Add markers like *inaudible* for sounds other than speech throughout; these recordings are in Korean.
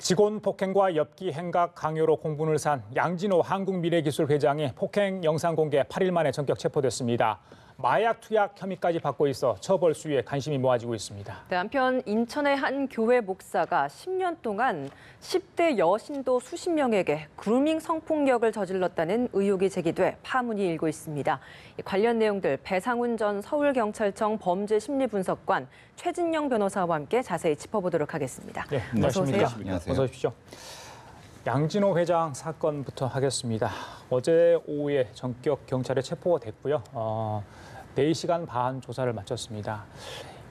직원 폭행과 엽기 행각 강요로 공분을 산 양진호 한국미래기술회장이 폭행 영상 공개 8일 만에 전격 체포됐습니다. 마약 투약 혐의까지 받고 있어 처벌 수위에 관심이 모아지고 있습니다. 네, 한편 인천의 한 교회 목사가 10년 동안 10대 여신도 수십 명에게 그루밍 성폭력을 저질렀다는 의혹이 제기돼 파문이 일고 있습니다. 이 관련 내용들 배상훈 전 서울경찰청 범죄심리분석관 최진영 변호사와 함께 자세히 짚어보도록 하겠습니다. 네, 어서 오세요. 안녕하십니까? 안녕하세요. 어서 오십시오. 양진호 회장 사건부터 하겠습니다. 어제 오후에 전격 경찰에 체포가 됐고요. 어, 4시간 반 조사를 마쳤습니다.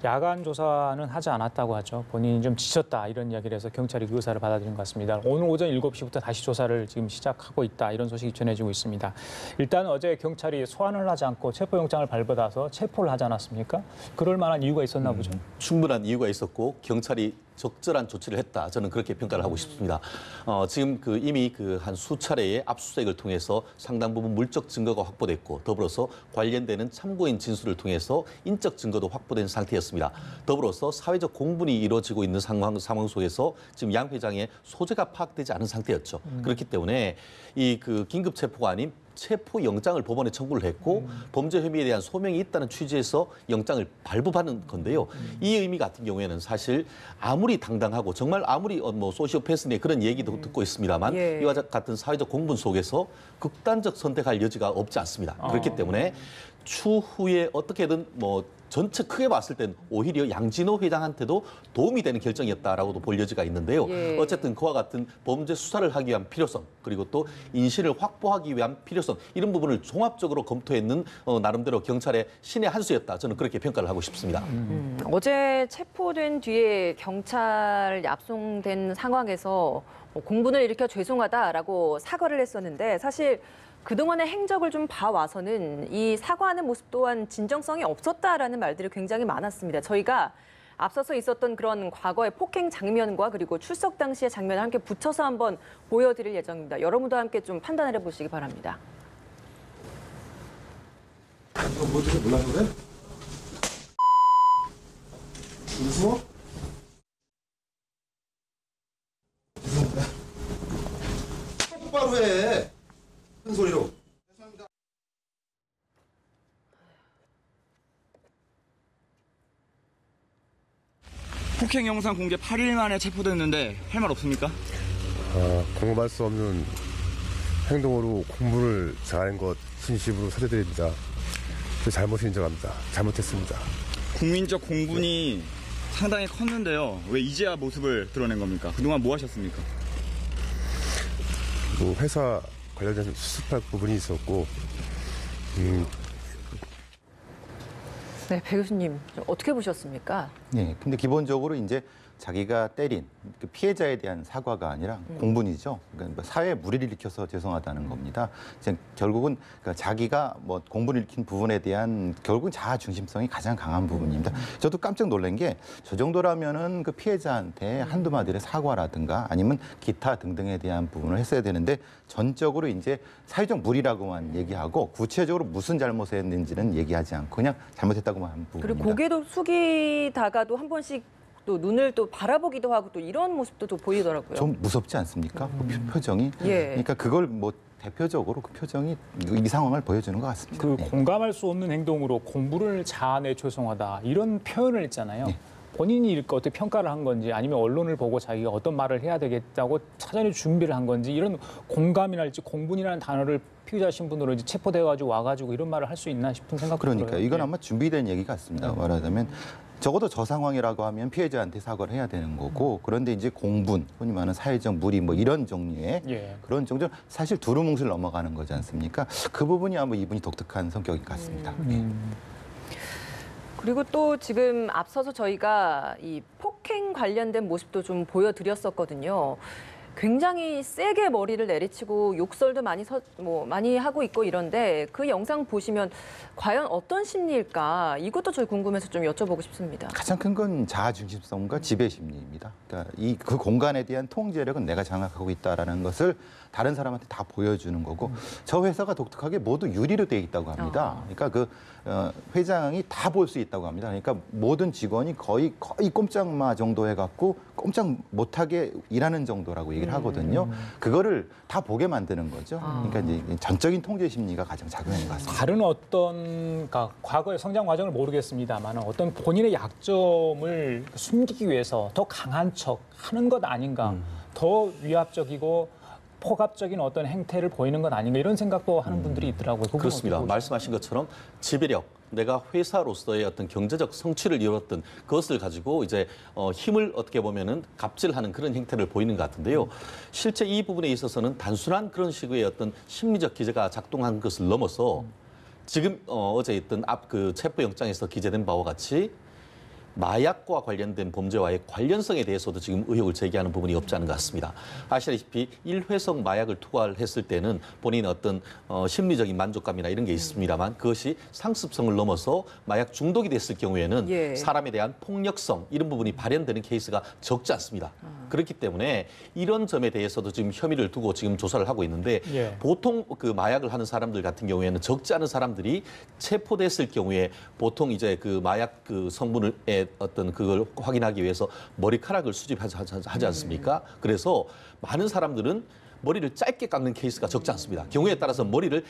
야간 조사는 하지 않았다고 하죠. 본인이 좀 지쳤다 이런 이야기를 해서 경찰이 그 의사를 받아들인 것 같습니다. 오늘 오전 7시부터 다시 조사를 지금 시작하고 있다 이런 소식이 전해지고 있습니다. 일단 어제 경찰이 소환을 하지 않고 체포영장을 발부받아서 체포를 하지 않았습니까? 그럴 만한 이유가 있었나 보죠. 충분한 이유가 있었고 경찰이 적절한 조치를 했다. 저는 그렇게 평가를 하고 싶습니다. 어, 지금 그 이미 그 한 수차례의 압수수색을 통해서 상당 부분 물적 증거가 확보됐고 더불어서 관련되는 참고인 진술을 통해서 인적 증거도 확보된 상태였습니다. 더불어서 사회적 공분이 이루어지고 있는 상황, 상황 속에서 지금 양 회장의 소재가 파악되지 않은 상태였죠. 그렇기 때문에 이 그 긴급 체포가 아닌 체포 영장을 법원에 청구를 했고 범죄 혐의에 대한 소명이 있다는 취지에서 영장을 발부받는 건데요. 이 의미 같은 경우에는 사실 아무리 당당하고 정말 아무리 어, 뭐 소시오패스의 그런 얘기도 듣고 있습니다만 예. 이와 같은 사회적 공분 속에서 극단적 선택할 여지가 없지 않습니다. 그렇기 때문에 추후에 어떻게든 뭐 전체 크게 봤을 땐 오히려 양진호 회장한테도 도움이 되는 결정이었다라고도 볼 여지가 있는데요. 예. 어쨌든 그와 같은 범죄 수사를 하기 위한 필요성 그리고 또 인신을 확보하기 위한 필요성 이런 부분을 종합적으로 검토했는 어, 나름대로 경찰의 신의 한 수였다. 저는 그렇게 평가를 하고 싶습니다. 음, 어제 체포된 뒤에 경찰 압송된 상황에서 뭐 공분을 일으켜 죄송하다라고 사과를 했었는데 사실 그동안의 행적을 좀 봐와서는 이 사과하는 모습 또한 진정성이 없었다라는 말들이 굉장히 많았습니다. 저희가 앞서서 있었던 그런 과거의 폭행 장면과 그리고 출석 당시의 장면을 함께 붙여서 한번 보여드릴 예정입니다. 여러분도 함께 좀 판단을 해보시기 바랍니다. 무서워? 죄송합니다. 똑바로 해. 큰 소리로. 죄송합니다. 폭행 영상 공개 8일 만에 체포됐는데 할 말 없습니까? 어, 공감할 수 없는 행동으로 공부를 잘한 것 진심으로 사죄드립니다. 제 잘못을 인정합니다. 잘못했습니다. 국민적 공분이 상당히 컸는데요. 왜 이제야 모습을 드러낸 겁니까? 그동안 뭐 하셨습니까? 뭐 회사 관련된 수습할 부분이 있었고 음, 네, 배 교수님 어떻게 보셨습니까? 네, 근데 기본적으로 이제 자기가 때린 그 피해자에 대한 사과가 아니라 공분이죠. 그러니까 뭐 사회에 무리를 일으켜서 죄송하다는 겁니다. 이제 결국은 그러니까 자기가 뭐 공분을 일으킨 부분에 대한 결국은 자아 중심성이 가장 강한 부분입니다. 저도 깜짝 놀란 게 저 정도라면은 그 피해자한테 한두 마디의 사과라든가 아니면 기타 등등에 대한 부분을 했어야 되는데 전적으로 이제 사회적 무리라고만 얘기하고 구체적으로 무슨 잘못을 했는지는 얘기하지 않고 그냥 잘못했다고만 한 부분입니다. 그리고 고개도 숙이다가 도 한 번씩 또 눈을 또 바라보기도 하고 또 이런 모습도 또 보이더라고요. 좀 무섭지 않습니까? 그 표- 표정이. 예. 그러니까 그걸 뭐 대표적으로 그 표정이 이 상황을 보여주는 것 같습니다. 그 네. 공감할 수 없는 행동으로 공부를 자아내 죄송하다 이런 표현을 했잖아요. 네. 본인이 이렇게 어떻게 평가를 한 건지 아니면 언론을 보고 자기가 어떤 말을 해야 되겠다고 사전에 준비를 한 건지 이런 공감이랄지 공분이라는 단어를 피의자 신분으로 이제 체포돼가지고 와가지고 이런 말을 할 수 있나 싶은 생각도 그러니까. 이건 예. 아마 준비된 얘기 같습니다. 말하자면 적어도 저 상황이라고 하면 피해자한테 사과를 해야 되는 거고 그런데 이제 공분, 흔히 말하는 사회적 무리 뭐 이런 종류의 예. 그런 정도 사실 두루뭉술 넘어가는 거지 않습니까? 그 부분이 아마 이분이 독특한 성격인 것 같습니다. 네. 그리고 또 지금 앞서서 저희가 이 폭행 관련된 모습도 좀 보여드렸었거든요. 굉장히 세게 머리를 내리치고 욕설도 많이 서, 뭐 많이 하고 있고 이런데 그 영상 보시면 과연 어떤 심리일까 이것도 저희 궁금해서 좀 여쭤보고 싶습니다. 가장 큰 건 자아 중심성과 지배 심리입니다. 그러니까 이 그 공간에 대한 통제력은 내가 장악하고 있다라는 것을 다른 사람한테 다 보여주는 거고 저 회사가 독특하게 모두 유리로 되어 있다고 합니다. 어. 그러니까 그 어, 회장이 다 볼 수 있다고 합니다. 그러니까 모든 직원이 거의 거의 꼼짝마 정도 해갖고 꼼짝 못하게 일하는 정도라고 얘기를 하거든요. 그거를 다 보게 만드는 거죠. 그러니까 이제 전적인 통제 심리가 가장 작용하는 것 같습니다. 다른 어떤 그러니까 과거의 성장 과정을 모르겠습니다만 어떤 본인의 약점을 숨기기 위해서 더 강한 척 하는 것 아닌가, 더 위압적이고 폭압적인 어떤 행태를 보이는 것 아닌가 이런 생각도 하는 분들이 있더라고요. 그렇습니다. 말씀하신 것처럼 지배력, 내가 회사로서의 어떤 경제적 성취를 이뤘던 그것을 가지고 이제 어, 힘을 어떻게 보면은 갑질하는 그런 행태를 보이는 것 같은데요. 실제 이 부분에 있어서는 단순한 그런 식의 어떤 심리적 기제가 작동한 것을 넘어서 지금 어, 어제 있던 앞 그 체포영장에서 기재된 바와 같이 마약과 관련된 범죄와의 관련성에 대해서도 지금 의혹을 제기하는 부분이 없지 않은 것 같습니다. 아시다시피 일회성 마약을 투과했을 때는 본인의 어떤 어, 심리적인 만족감이나 이런 게 있습니다만 그것이 상습성을 넘어서 마약 중독이 됐을 경우에는 예. 사람에 대한 폭력성 이런 부분이 발현되는 케이스가 적지 않습니다. 그렇기 때문에 이런 점에 대해서도 지금 혐의를 두고 지금 조사를 하고 있는데 예. 보통 그 마약을 하는 사람들 같은 경우에는 적지 않은 사람들이 체포됐을 경우에 보통 이제 그 마약 그 성분을 의 어떤 그걸 확인하기 위해서 머리카락을 수집하지 하지- 하지 않습니까? 그래서 많은 사람들은 머리를 짧게 깎는 케이스가 적지 않습니다. 경우에 따라서 머리를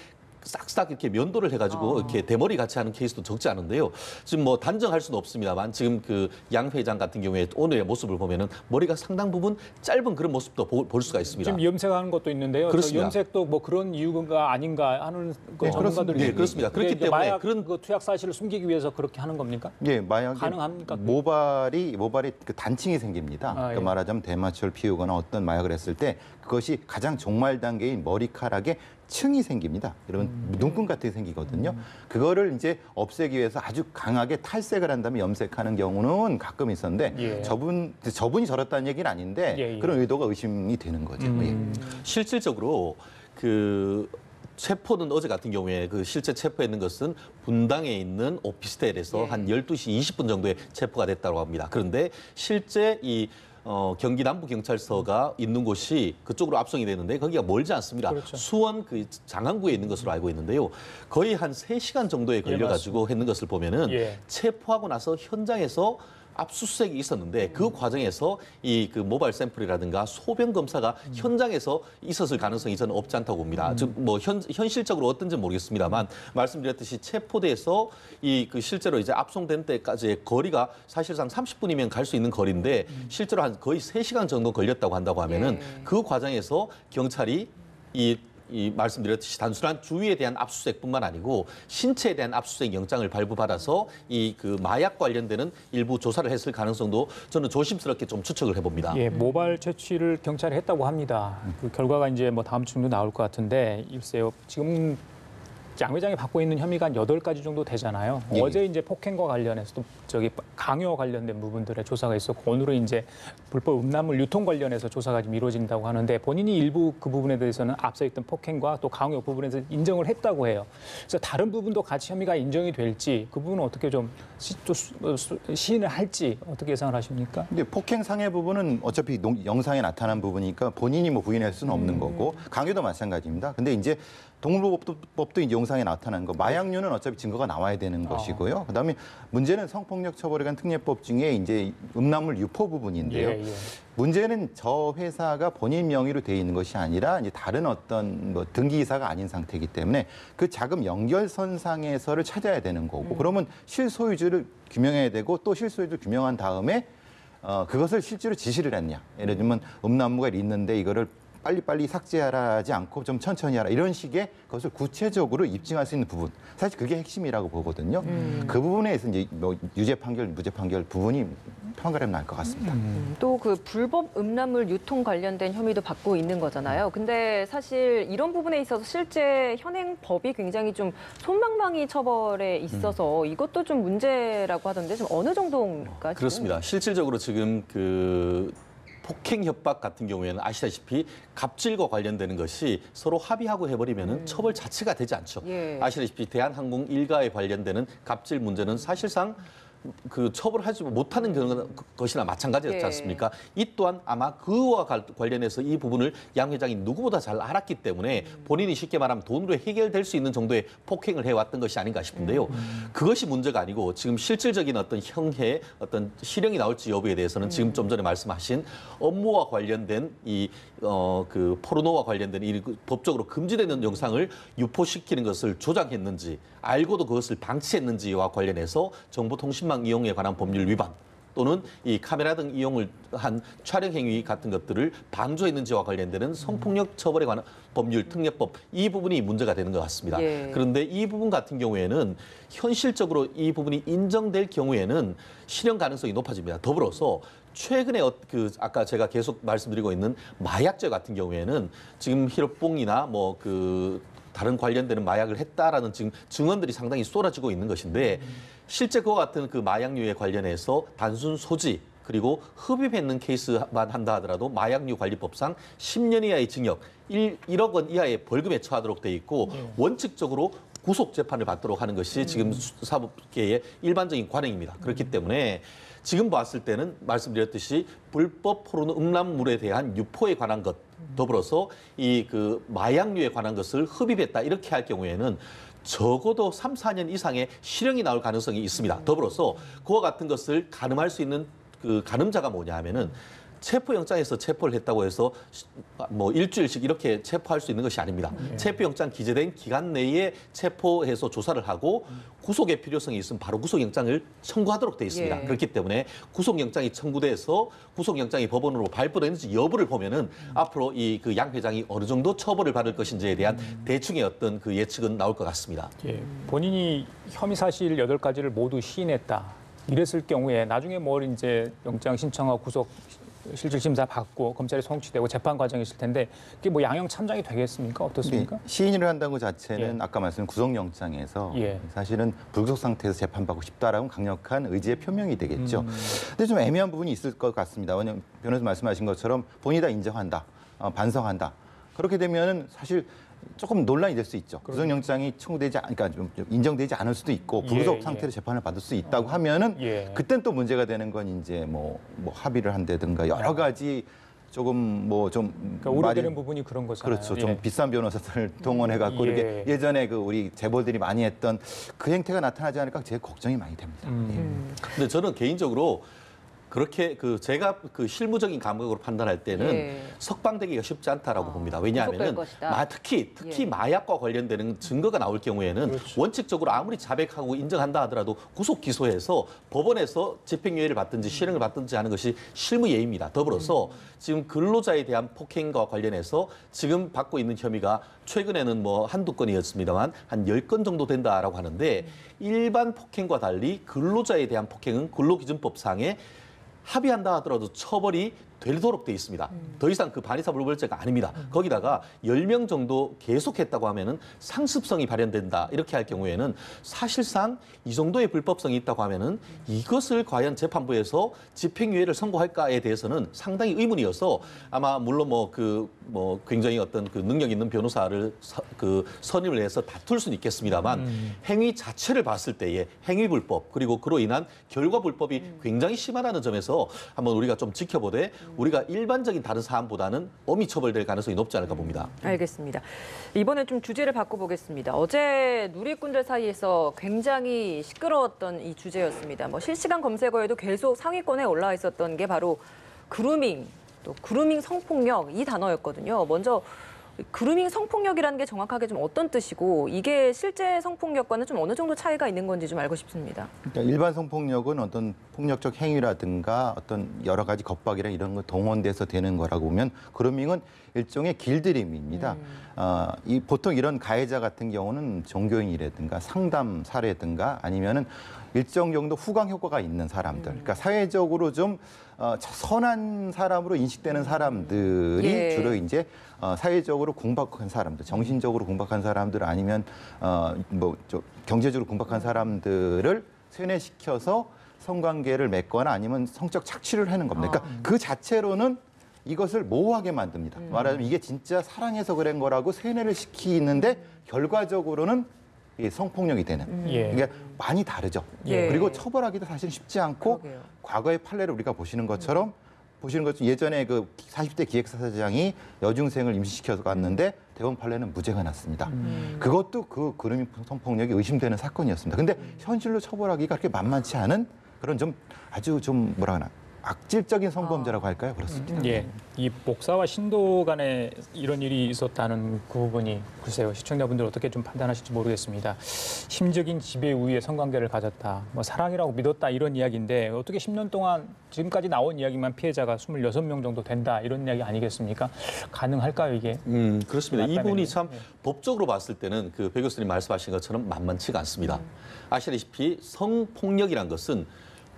싹싹 이렇게 면도를 해가지고 이렇게 대머리 같이 하는 케이스도 적지 않은데요. 지금 뭐 단정할 수는 없습니다만 지금 그 양 회장 같은 경우에 오늘의 모습을 보면은 머리가 상당 부분 짧은 그런 모습도 보- 볼 수가 있습니다. 지금 염색하는 것도 있는데요. 저 그렇습니다. 염색도 뭐 그런 이유가 아닌가 하는 그 네, 전문가들이. 네, 그렇습니다. 그렇기 때문에 마약 그런- 그 투약 사실을 숨기기 위해서 그렇게 하는 겁니까? 예, 마약이 가능합니까? 모발이 모발이 그 단층이 생깁니다. 아, 그러니까 예. 말하자면 대마초를 피우거나 어떤 마약을 했을 때 그것이 가장 종말 단계인 머리카락에 층이 생깁니다. 여러분 음. 눈금 같은 게 생기거든요. 그거를 이제 없애기 위해서 아주 강하게 탈색을 한 다음에 염색하는 경우는 가끔 있었는데 예. 저분 저분이 저렇다는 얘기는 아닌데 예, 예. 그런 의도가 의심이 되는 거죠. 음. 예. 실질적으로 그 체포는 어제 같은 경우에 그 실제 체포했는 것은 분당에 있는 오피스텔에서 예. 한 12시 20분 정도에 체포가 됐다고 합니다. 그런데 실제 이 어, 경기 남부 경찰서가 있는 곳이 그쪽으로 압송이 되는데 거기가 멀지 않습니다. 그렇죠. 수원 그 장안구에 있는 것으로 알고 있는데요. 거의 한 세시간 정도에 걸려 가지고 했는 것을 보면은 예. 체포하고 나서 현장에서 압수수색이 있었는데 그 과정에서 이 그 모바일 샘플이라든가 소변 검사가 현장에서 있었을 가능성이 저는 없지 않다고 봅니다. 즉 뭐 현실적으로 어떤지 는 모르겠습니다만 말씀드렸듯이 체포돼서 이 그 실제로 이제 압송된 때까지의 거리가 사실상 30분이면 갈 수 있는 거리인데 실제로 한 거의 3시간 정도 걸렸다고 한다고 하면은 예. 그 과정에서 경찰이 이 이 말씀드렸듯이 단순한 주위에 대한 압수수색뿐만 아니고 신체에 대한 압수수색 영장을 발부받아서 이 그 마약 관련되는 일부 조사를 했을 가능성도 저는 조심스럽게 좀 추측을 해봅니다. 예, 모발 채취를 경찰이 했다고 합니다. 그 결과가 이제 뭐 다음 주도 나올 것 같은데 일세요. 지금 양 회장이 받고 있는 혐의가 한 여덟 가지 정도 되잖아요. 예. 어제 이제 폭행과 관련해서도 저기 강요 관련된 부분들의 조사가 있었고 오늘은 이제 불법 음란물 유통 관련해서 조사가 지금 이루어진다고 하는데 본인이 일부 그 부분에 대해서는 앞서 있던 폭행과 또 강요 부분에서 인정을 했다고 해요. 그래서 다른 부분도 같이 혐의가 인정이 될지 그 부분은 어떻게 좀 시, 또 수- 어, 수- 시인을 할지 어떻게 예상을 하십니까? 근데 폭행 상해 부분은 어차피 농- 영상에 나타난 부분이니까 본인이 뭐 부인할 수는 없는 거고 강요도 마찬가지입니다. 근데 이제 동물보호법도 법도 이제 영상에 나타난 거 마약류는 어차피 증거가 나와야 되는 것이고요. 그다음에 문제는 성폭력 처벌에 관한 특례법 중에 이제 음란물 유포 부분인데요. 예, 예. 문제는 저 회사가 본인 명의로 돼 있는 것이 아니라 이제 다른 어떤 뭐 등기이사가 아닌 상태이기 때문에 그 자금 연결선상에서를 찾아야 되는 거고 그러면 실소유주를 규명해야 되고 또 실소유주를 규명한 다음에 어, 그것을 실제로 지시를 했냐. 예를 들면 음란무가 있는데 이거를 빨리빨리 삭제하라 하지 않고 좀 천천히 하라 이런 식의 것을 구체적으로 입증할 수 있는 부분 사실 그게 핵심이라고 보거든요. 그 부분에서 이제 뭐 유죄 판결, 무죄 판결 부분이 판가름 날 것 같습니다. 또그 불법 음란물 유통 관련된 혐의도 받고 있는 거잖아요. 근데 사실 이런 부분에 있어서 실제 현행 법이 굉장히 좀 손방망이 처벌에 있어서 이것도 좀 문제라고 하던데 좀 어느 정도인가? 지금? 그렇습니다. 실질적으로 지금 그 폭행 협박 같은 경우에는 아시다시피 갑질과 관련되는 것이 서로 합의하고 해버리면 은 처벌 자체가 되지 않죠. 예. 아시다시피 대한항공 일가에 관련되는 갑질 문제는 사실상 그 처벌하지 못하는 그런 것이나 마찬가지였지 예. 않습니까? 이 또한 아마 그와 갈- 관련해서 이 부분을 양 회장이 누구보다 잘 알았기 때문에 본인이 쉽게 말하면 돈으로 해결될 수 있는 정도의 폭행을 해왔던 것이 아닌가 싶은데요. 그것이 문제가 아니고 지금 실질적인 어떤 형해 어떤 실형이 나올지 여부에 대해서는 지금 좀 전에 말씀하신 업무와 관련된 이 어 그 포르노와 관련된 이 법적으로 금지되는 영상을 유포시키는 것을 조장했는지 알고도 그것을 방치했는지와 관련해서 정보통신 망 이용에 관한 법률 위반 또는 이 카메라 등 이용을 한 촬영 행위 같은 것들을 방조했는지와 관련되는 성폭력 처벌에 관한 법률 특례법 이 부분이 문제가 되는 것 같습니다. 예. 그런데 이 부분 같은 경우에는 현실적으로 이 부분이 인정될 경우에는 실형 가능성이 높아집니다. 더불어서 최근에 어- 그 아까 제가 계속 말씀드리고 있는 마약죄 같은 경우에는 지금 히로뽕이나 뭐그 다른 관련되는 마약을 했다라는 지금 증언들이 상당히 쏟아지고 있는 것인데 실제 그와 같은 그 마약류에 관련해서 단순 소지 그리고 흡입했는 케이스만 한다 하더라도 마약류 관리법상 10년 이하의 징역, 1, 1억 원 이하의 벌금에 처하도록 돼 있고 원칙적으로 구속 재판을 받도록 하는 것이 지금 수- 사법계의 일반적인 관행입니다. 그렇기 때문에 지금 봤을 때는 말씀드렸듯이 불법 포르노 음란물에 대한 유포에 관한 것 더불어서 이 그 마약류에 관한 것을 흡입했다 이렇게 할 경우에는 적어도 3, 4년 이상의 실형이 나올 가능성이 있습니다. 더불어서 그와 같은 것을 가늠할 수 있는 그 가늠자가 뭐냐 하면은 체포영장에서 체포를 했다고 해서 시- 뭐 일주일씩 이렇게 체포할 수 있는 것이 아닙니다. 체포영장 기재된 기간 내에 체포해서 조사를 하고 구속의 필요성이 있으면 바로 구속영장을 청구하도록 돼 있습니다. 예. 그렇기 때문에 구속영장이 청구돼서 구속영장이 법원으로 발부되는지 여부를 보면은 앞으로 이 그 양 회장이 어느 정도 처벌을 받을 것인지에 대한 대충의 어떤 그 예측은 나올 것 같습니다. 예, 본인이 혐의 사실 여덟 가지를 모두 시인했다. 이랬을 경우에 나중에 뭘 이제 영장 신청하고 구속 실질 심사 받고 검찰에 송치되고 재판 과정이 있을 텐데 그게 뭐 양형 참작이 되겠습니까? 어떻습니까? 네, 시인을 한다는 것 자체는 예. 아까 말씀드린 구속영장에서 예. 사실은 불구속 상태에서 재판받고 싶다라는 강력한 의지의 표명이 되겠죠. 음. 근데 좀 애매한 부분이 있을 것 같습니다. 왜냐하면 변호사 말씀하신 것처럼 본인이 다 인정한다, 어, 반성한다. 그렇게 되면은 사실 조금 논란이 될 수 있죠. 구속영장이 청구되지 않, 그러니까 좀, 인정되지 않을 수도 있고 불구속 예, 상태로 예. 재판을 받을 수 있다고 하면은 예. 그땐 또 문제가 되는 건 이제 뭐, 뭐 합의를 한다든가 여러 가지 조금 뭐좀 그러니까 우려되는 부분이 그런 거잖아요. 그렇죠. 좀 예. 비싼 변호사들 *laughs* 동원해 갖고 예. 이렇게 예전에 그 우리 재벌들이 많이 했던 그 행태가 나타나지 않을까 제일 걱정이 많이 됩니다. 음. 근데 저는 개인적으로 그렇게 그 제가 그 실무적인 감각으로 판단할 때는 예. 석방되기가 쉽지 않다라고 아, 봅니다. 것이다. 마, 특히 특히 예. 마약과 관련되는 증거가 나올 경우에는 그렇죠. 원칙적으로 아무리 자백하고 인정한다 하더라도 구속 기소해서 법원에서 집행유예를 받든지 실형을 받든지 하는 것이 실무 예입니다. 더불어서 음. 지금 근로자에 대한 폭행과 관련해서 지금 받고 있는 혐의가 최근에는 뭐 한두 건이었습니다만 한 열 건 정도 된다라고 하는데 일반 폭행과 달리 근로자에 대한 폭행은 근로기준법상에 합의한다 하더라도 처벌이 되도록 돼 있습니다. 더 이상 그 반의사 불벌죄가 아닙니다. 거기다가 10명 정도 계속했다고 하면은 상습성이 발현된다. 이렇게 할 경우에는 사실상 이 정도의 불법성이 있다고 하면은 이것을 과연 재판부에서 집행유예를 선고할까에 대해서는 상당히 의문이어서 아마 물론 뭐 그뭐 굉장히 어떤 그 능력 있는 변호사를 서, 그 선임을 해서 다툴 수는 있겠습니다만 행위 자체를 봤을 때의 행위 불법 그리고 그로 인한 결과 불법이 굉장히 심하다는 점에서 한번 우리가 좀 지켜보되 우리가 일반적인 다른 사안보다는 엄히 처벌될 가능성이 높지 않을까 봅니다. 알겠습니다. 이번에 좀 주제를 바꿔보겠습니다. 어제 누리꾼들 사이에서 굉장히 시끄러웠던 이 주제였습니다. 뭐 실시간 검색어에도 계속 상위권에 올라와 있었던 게 바로 그루밍, 또 그루밍 성폭력 이 단어였거든요. 먼저 그루밍 성폭력이라는 게 정확하게 좀 어떤 뜻이고 이게 실제 성폭력과는 좀 어느 정도 차이가 있는 건지 좀 알고 싶습니다. 그러니까 일반 성폭력은 어떤 폭력적 행위라든가 어떤 여러 가지 겁박이나 이런 거 동원돼서 되는 거라고 보면 그루밍은 일종의 길들임입니다. 어, 이 보통 이런 가해자 같은 경우는 종교인이라든가 상담사라든가 아니면은 일정 정도 후광 효과가 있는 사람들, 그러니까 사회적으로 좀 어, 선한 사람으로 인식되는 사람들이 예. 주로 이제 어, 사회적으로 공박한 사람들, 정신적으로 공박한 사람들 아니면 어, 뭐저 경제적으로 공박한 사람들을 세뇌시켜서 성관계를 맺거나 아니면 성적 착취를 하는 겁니다. 그러니까 그 자체로는 이것을 모호하게 만듭니다. 말하자면 이게 진짜 사랑해서 그런 거라고 세뇌를 시키는데 결과적으로는 성폭력이 되는. 예. 이게 많이 다르죠. 예. 그리고 처벌하기도 사실 쉽지 않고 그러게요. 과거의 판례를 우리가 보시는 것처럼 보시는 것처럼 예전에 그 40대 기획사장이 여중생을 임신시켜서 갔는데 대법원 판례는 무죄가 났습니다. 그것도 그 그루밍 성폭력이 의심되는 사건이었습니다. 근데 현실로 처벌하기가 그렇게 만만치 않은 그런 좀 아주 좀 뭐라 하나 악질적인 성범죄라고 할까요? 그렇습니다. 예, 이 목사와 신도 간에 이런 일이 있었다는 그 부분이 글쎄요 시청자분들 어떻게 좀 판단하실지 모르겠습니다. 심적인 지배 우위의 성관계를 가졌다, 뭐 사랑이라고 믿었다 이런 이야기인데 어떻게 10년 동안 지금까지 나온 이야기만 피해자가 26명 정도 된다 이런 이야기 아니겠습니까? 가능할까요 이게? 음, 그렇습니다. 이 맞다면요. 부분이 참 네. 법적으로 봤을 때는 그 배 교수님 말씀하신 것처럼 만만치가 않습니다. 음. 아시다시피 성폭력이란 것은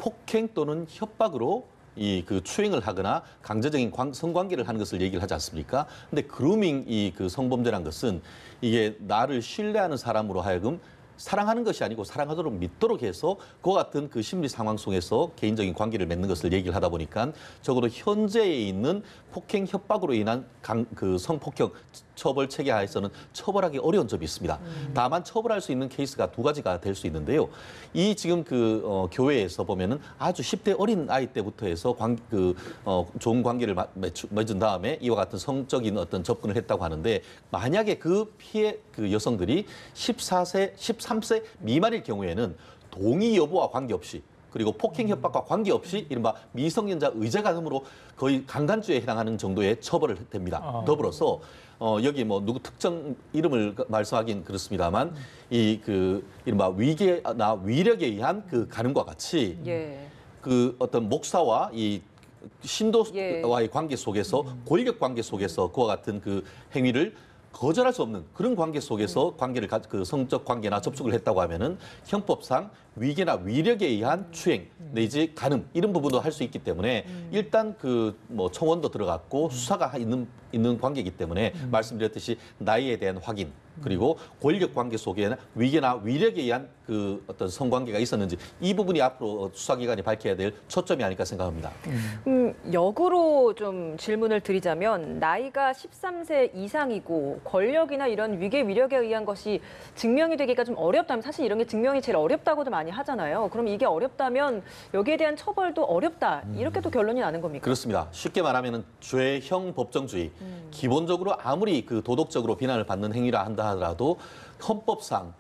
폭행 또는 협박으로 이 그 추행을 하거나 강제적인 관- 성관계를 하는 것을 얘기를 하지 않습니까? 근데 그루밍 이 그 성범죄란 것은 이게 나를 신뢰하는 사람으로 하여금 사랑하는 것이 아니고 사랑하도록 믿도록 해서 그와 같은 그 심리 상황 속에서 개인적인 관계를 맺는 것을 얘기를 하다 보니까 적어도 현재에 있는 폭행 협박으로 인한 강, 그 성폭력 처벌 체계 하에서는 처벌하기 어려운 점이 있습니다. 다만 처벌할 수 있는 케이스가 두 가지가 될 수 있는데요. 이 지금 그 어, 교회에서 보면은 아주 10대 어린 아이 때부터 해서 관, 그 어, 좋은 관계를 마- 맺- 맺은 다음에 이와 같은 성적인 어떤 접근을 했다고 하는데 만약에 그 피해 그 여성들이 14세, 13세 미만일 경우에는 동의 여부와 관계없이 그리고 폭행 협박과 관계없이 이른바 미성년자 의제 가늠으로 거의 강간죄에 해당하는 정도의 처벌을 됩니다. 아. 더불어서 어, 여기 뭐 누구 특정 이름을 말씀하긴 그렇습니다만 이 그 이른바 위계나 위력에 의한 그 가늠과 같이 예. 그 어떤 목사와 이 신도와의 예. 관계 속에서 권력 관계 속에서 그와 같은 그 행위를 거절할 수 없는 그런 관계 속에서 관계를 가, 그 성적 관계나 접촉을 했다고 하면은 형법상 위계나 위력에 의한 추행 내지 가늠 이런 부분도 할 수 있기 때문에 일단 그 뭐 청원도 들어갔고 수사가 있는 있는 관계이기 때문에 말씀드렸듯이 나이에 대한 확인 그리고 권력 관계 속에 위계나 위력에 의한 그 어떤 성관계가 있었는지 이 부분이 앞으로 수사기관이 밝혀야 될 초점이 아닐까 생각합니다. 음, 역으로 좀 질문을 드리자면 나이가 13세 이상이고 권력이나 이런 위계 위력에 의한 것이 증명이 되기가 좀 어렵다면 사실 이런 게 증명이 제일 어렵다고도 많이 하잖아요. 그럼 이게 어렵다면 여기에 대한 처벌도 어렵다 이렇게 또 결론이 나는 겁니까? 그렇습니다. 쉽게 말하면 죄형 법정주의. 기본적으로 아무리 그 도덕적으로 비난을 받는 행위라 한다 하더라도 헌법상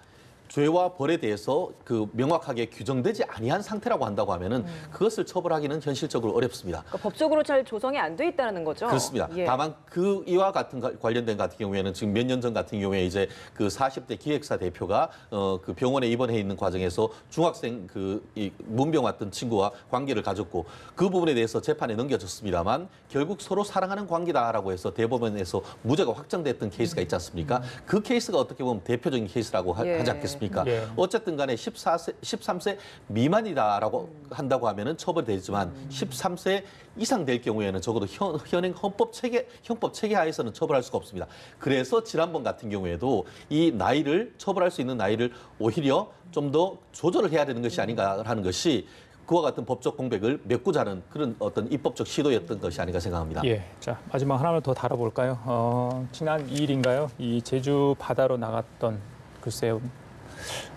죄와 벌에 대해서 그 명확하게 규정되지 아니한 상태라고 한다고 하면은 그것을 처벌하기는 현실적으로 어렵습니다. 그러니까 법적으로 잘 조성이 안 돼 있다는 거죠. 그렇습니다. 예. 다만 그 이와 같은 가- 관련된 같은 경우에는 지금 몇 년 전 같은 경우에 이제 그 40대 기획사 대표가 어 그 병원에 입원해 있는 과정에서 중학생 그 이 문병 왔던 친구와 관계를 가졌고 그 부분에 대해서 재판에 넘겨졌습니다만 결국 서로 사랑하는 관계다라고 해서 대법원에서 무죄가 확정됐던 케이스가 있지 않습니까? 그 케이스가 어떻게 보면 대표적인 케이스라고 하, 예. 하지 않겠습니까? 예. 어쨌든 간에 14세, 13세 미만이다라고 한다고 하면은 처벌이 되지만 13세 이상 될 경우에는 적어도 현, 현행 헌법 체계, 형법 체계 하에서는 처벌할 수가 없습니다. 그래서 지난번 같은 경우에도 이 나이를 처벌할 수 있는 나이를 오히려 좀 더 조절을 해야 되는 것이 아닌가 하는 것이 그와 같은 법적 공백을 메꾸자 는 그런 어떤 입법적 시도였던 것이 아닌가 생각합니다. 예, 자 마지막 하나를 더 다뤄볼까요? 어, 지난 2일인가요? 이 제주 바다로 나갔던 글쎄요.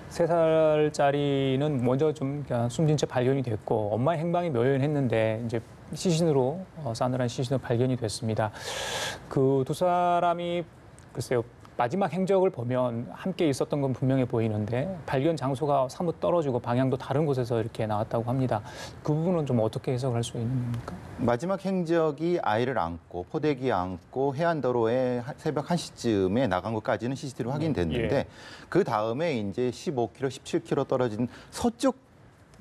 세 살짜리는 먼저 좀 그냥 숨진 채 발견이 됐고 엄마의 행방이 묘연했는데 이제 시신으로 어, 싸늘한 시신으로 발견이 됐습니다. 그 두 사람이 글쎄요 마지막 행적을 보면 함께 있었던 건 분명해 보이는데 발견 장소가 사뭇 떨어지고 방향도 다른 곳에서 이렇게 나왔다고 합니다. 그 부분은 좀 어떻게 해석할 수 있는 겁니까? 마지막 행적이 아이를 안고 포대기 안고 해안도로에 하- 새벽 1시쯤에 나간 것까지는 CCTV로 확인됐는데 예. 그 다음에 이제 15km, 17km 떨어진 서쪽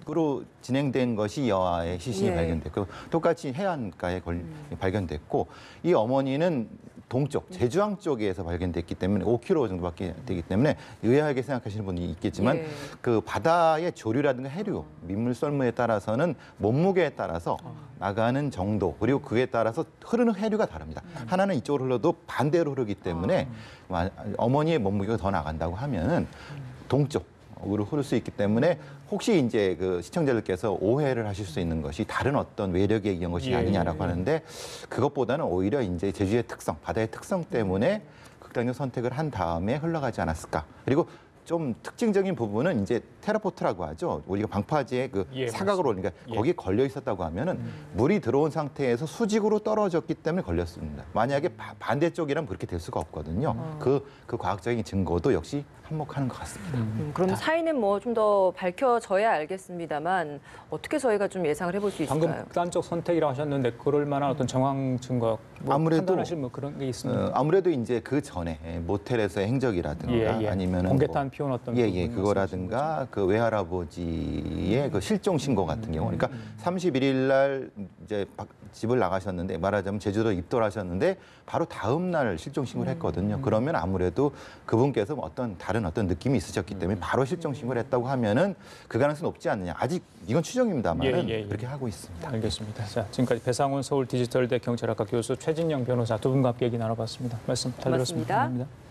으로 진행된 것이 여아의 시신이 예. 발견됐고 똑같이 해안가에 걸, 발견됐고 이 어머니는 동쪽 제주항 쪽에서 발견됐기 때문에 5km 정도밖에 되기 때문에 의아하게 생각하시는 분이 있겠지만 예. 그 바다의 조류라든가 해류, 민물 썰물에 따라서는 몸무게에 따라서 나가는 정도 그리고 그에 따라서 흐르는 해류가 다릅니다. 하나는 이쪽으로 흘러도 반대로 흐르기 때문에 마- 어머니의 몸무게가 더 나간다고 하면은 동쪽 으로 흐를 수 있기 때문에 혹시 이제 그 시청자들께서 오해를 하실 수 있는 것이 다른 어떤 외력에 의한 것이 예, 아니냐라고 예. 하는데 그것보다는 오히려 이제 제주의 특성, 바다의 특성 때문에 극단적 선택을 한 다음에 흘러가지 않았을까. 그리고 좀 특징적인 부분은 이제 테라포트라고 하죠. 우리가 방파제의 그 예, 사각으로 그러니까 예. 거기에 걸려 있었다고 하면은 물이 들어온 상태에서 수직으로 떨어졌기 때문에 걸렸습니다. 만약에 바- 반대쪽이라면 그렇게 될 수가 없거든요. 그, 그 과학적인 증거도 역시 한몫하는 것 같습니다. 음, 그럼 사인은 뭐좀 더 밝혀져야 알겠습니다만 어떻게 저희가 좀 예상을 해볼 수 방금 있을까요? 극단적 선택이라고 하셨는데 그럴 만한 어떤 정황 증거 뭐 아무래도, 판단하실 뭐 그런 게 있습니까? 어, 아무래도 이제 그 전에 예, 모텔에서의 행적이라든가 예, 예. 아니면 공개탄 피운 어떤 예, 부분을 예, 그거라든가 그 외할아버지의 그 실종 신고 같은 경우, 그러니까 음. 31일 날 이제 박- 집을 나가셨는데 말하자면 제주도 입도하셨는데 바로 다음 날 실종 신고를 음. 했거든요. 그러면 아무래도 그분께서 어떤 다른 어떤 느낌이 음. 있으셨기 때문에 바로 실종 신고를 했다고 하면은 그 가능성이 높지 않느냐. 아직 이건 추정입니다만은 예, 예, 예. 그렇게 하고 있습니다. 알겠습니다. 자, 지금까지 배상훈 서울 디지털대 경찰학과 교수 최진영 변호사 두 분과 함께 얘기 나눠봤습니다. 말씀 잘 들었습니다. 감사합니다.